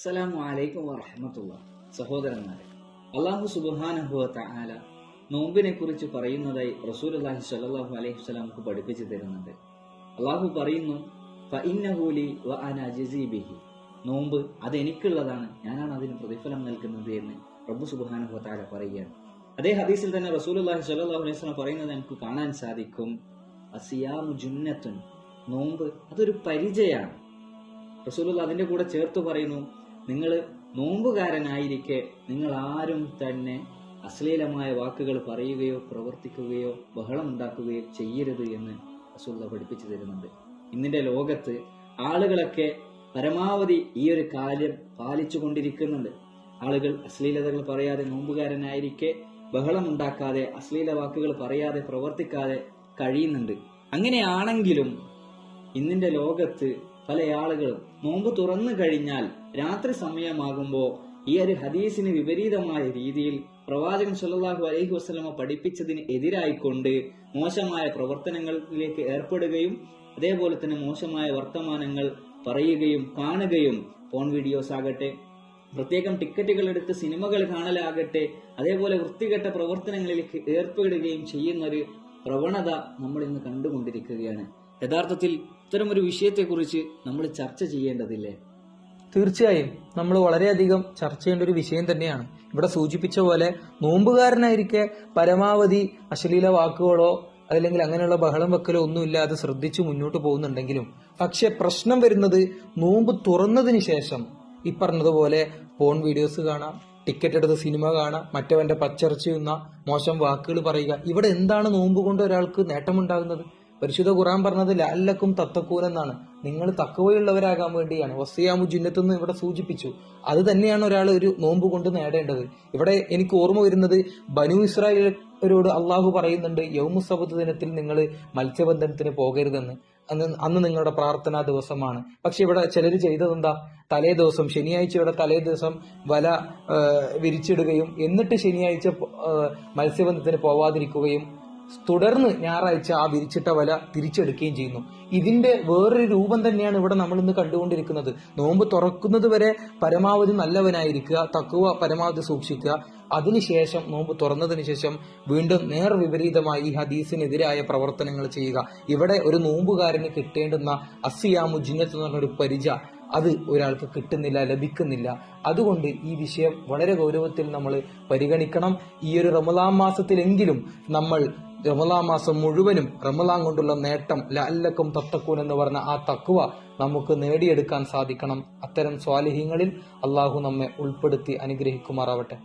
അസ്സലാമു അലൈക്കും വറഹമത്തുള്ള. സഹോദരന്മാരെ അള്ളാഹു സുബാനഹുവ തആല നോമ്പിനെ കുറിച്ച് പറയുന്നതായി റസൂൽ അള്ളാഹി സ്വല്ലല്ലാഹു അലൈഹി സ്വലാമുക്ക് പഠിപ്പിച്ചു തരുന്നുണ്ട്. അള്ളാഹു പറയുന്നു ഫഇന്നഹൂലി വ അന അജ്സി ബിഹി. നോമ്പ് അത് എനിക്കുള്ളതാണ് ഞാനാണ് അതിന് പ്രതിഫലം നൽകുന്നത് എന്ന് റബ്ബു സുബ്ഹാനഹു വ തആല പറയുകയാണ്. അതേ ഹദീസിൽ തന്നെ റസൂൽ അള്ളാഹി സ്വല്ലല്ലാഹു അലൈഹി വസല്ലം പറയുന്നത് നമുക്ക് കാണാൻ സാധിക്കും. അസിയാമു ജുന്നത്തുൻ. നോമ്പ് അതൊരു പരിചയമാണ്. റസൂലുള്ള അതിന്റെ കൂടെ ചേർത്ത് പറയുന്നു നിങ്ങൾ നോമ്പുകാരനായിരിക്കെ നിങ്ങൾ ആരും തന്നെ അശ്ലീലമായ വാക്കുകൾ പറയുകയോ പ്രവർത്തിക്കുകയോ ബഹളം ഉണ്ടാക്കുകയോ ചെയ്യരുത് എന്ന് റസൂള്ള പഠിപ്പിച്ചു തരുന്നുണ്ട്. ഇന്നിന്റെ ലോകത്ത് ആളുകളൊക്കെ പരമാവധി ഈ ഒരു കാര്യം പാലിച്ചു കൊണ്ടിരിക്കുന്നുണ്ട്. ആളുകൾ അശ്ലീലതകൾ പറയാതെ നോമ്പുകാരനായിരിക്കെ ബഹളം ഉണ്ടാക്കാതെ അശ്ലീല വാക്കുകൾ പറയാതെ പ്രവർത്തിക്കാതെ കഴിയുന്നുണ്ട്. അങ്ങനെയാണെങ്കിലും ഇന്നിന്റെ ലോകത്ത് പല ആളുകളും നോമ്പ് തുറന്നു കഴിഞ്ഞാൽ രാത്രി സമയമാകുമ്പോൾ ഈ ഒരു ഹദീസിന് വിപരീതമായ രീതിയിൽ പ്രവാചകൻ സല്ലാഹു അലൈഹി വസ്ലമ പഠിപ്പിച്ചതിന് എതിരായിക്കൊണ്ട് മോശമായ പ്രവർത്തനങ്ങളിലേക്ക് ഏർപ്പെടുകയും അതേപോലെ തന്നെ മോശമായ വർത്തമാനങ്ങൾ പറയുകയും കാണുകയും ഫോൺ വീഡിയോസ് ആകട്ടെ പ്രത്യേകം ടിക്കറ്റുകൾ എടുത്ത് സിനിമകൾ കാണലാകട്ടെ അതേപോലെ വൃത്തികെട്ട പ്രവർത്തനങ്ങളിലേക്ക് ഏർപ്പെടുകയും ചെയ്യുന്ന ഒരു പ്രവണത നമ്മൾ ഇന്ന് കണ്ടുകൊണ്ടിരിക്കുകയാണ്. യഥാർത്ഥത്തിൽ ഇത്തരമൊരു വിഷയത്തെക്കുറിച്ച് നമ്മൾ ചർച്ച ചെയ്യേണ്ടതില്ലേ? തീർച്ചയായും. നമ്മൾ വളരെയധികം ചർച്ച ചെയ്യേണ്ട ഒരു വിഷയം തന്നെയാണ്. ഇവിടെ സൂചിപ്പിച്ച പോലെ നോമ്പുകാരനായിരിക്കെ പരമാവധി അശ്ലീല വാക്കുകളോ അല്ലെങ്കിൽ അങ്ങനെയുള്ള ബഹളം വെക്കലോ ഒന്നുമില്ലാതെ ശ്രദ്ധിച്ച് മുന്നോട്ട് പോകുന്നുണ്ടെങ്കിലും പക്ഷെ പ്രശ്നം വരുന്നത് നോമ്പ് തുറന്നതിന് ശേഷം. ഈ പറഞ്ഞതുപോലെ ഫോൺ വീഡിയോസ് കാണാം ടിക്കറ്റ് എടുത്ത് സിനിമ കാണാം മറ്റവന്റെ പച്ചർച്ചയുന്ന മോശം വാക്കുകൾ പറയുക. ഇവിടെ എന്താണ് നോമ്പ് കൊണ്ട് ഒരാൾക്ക് നേട്ടമുണ്ടാകുന്നത്? പരിശുദ്ധ ഖുറാൻ പറഞ്ഞത് ലാലക്കും തത്തക്കൂൻ എന്നാണ് നിങ്ങൾ തക്കവയുള്ളവരാകാൻ വേണ്ടിയാണ്. വസിയാമു ജിന്നത്തെന്ന് ഇവിടെ സൂചിപ്പിച്ചു. അത് തന്നെയാണ് ഒരാൾ ഒരു നോമ്പ് കൊണ്ട് നേടേണ്ടത്. ഇവിടെ എനിക്ക് ഓർമ്മ വരുന്നത് ബനു ഇസ്രായേലരോട് അള്ളാഹു പറയുന്നുണ്ട് യൗമുസബത്ത് ദിനത്തിൽ നിങ്ങൾ മത്സ്യബന്ധനത്തിന് പോകരുതെന്ന്. അന്ന് അന്ന് നിങ്ങളുടെ പ്രാർത്ഥനാ ദിവസമാണ്. പക്ഷെ ഇവിടെ ചിലർ ചെയ്തതെന്താ? തലേ ദിവസം ശനിയാഴ്ച ഇവിടെ തലേ ദിവസം വല വിരിച്ചിടുകയും എന്നിട്ട് ശനിയാഴ്ച മത്സ്യബന്ധത്തിന് പോവാതിരിക്കുകയും തുടർന്ന് ഞായറാഴ്ച ആ വിരിച്ചിട്ട വല തിരിച്ചെടുക്കുകയും ചെയ്യുന്നു. ഇതിന്റെ വേറൊരു രൂപം തന്നെയാണ് ഇവിടെ നമ്മൾ ഇന്ന് കണ്ടുകൊണ്ടിരിക്കുന്നത്. നോമ്പ് തുറക്കുന്നത് വരെ പരമാവധി നല്ലവനായിരിക്കുക തക്കുവ പരമാവധി സൂക്ഷിക്കുക. അതിനുശേഷം നോമ്പ് തുറന്നതിന് ശേഷം വീണ്ടും നേർ വിപരീതമായി ഈ ഹദീസിനെതിരായ പ്രവർത്തനങ്ങൾ ചെയ്യുക. ഇവിടെ ഒരു നോമ്പുകാരന് കിട്ടേണ്ടുന്ന അസിയാമു ജിന്നത്ത് എന്ന് പറഞ്ഞൊരു പരിച അത് ഒരാൾക്ക് കിട്ടുന്നില്ല ലഭിക്കുന്നില്ല. അതുകൊണ്ട് ഈ വിഷയം വളരെ ഗൗരവത്തിൽ നമ്മൾ പരിഗണിക്കണം. ഈ ഒരു റമദാം മാസത്തിലെങ്കിലും നമ്മൾ റമദാൻ മാസം മുഴുവനും റമലാൻ കൊണ്ടുള്ള നേട്ടം ലാല്ലക്കും തത്തക്കൂൻ എന്ന് പറഞ്ഞ ആ തക്കുവ നമുക്ക് നേടിയെടുക്കാൻ സാധിക്കണം. അത്തരം സ്വാലിഹ്യങ്ങളിൽ അള്ളാഹു നമ്മെ ഉൾപ്പെടുത്തി അനുഗ്രഹിക്കുമാറാവട്ടെ.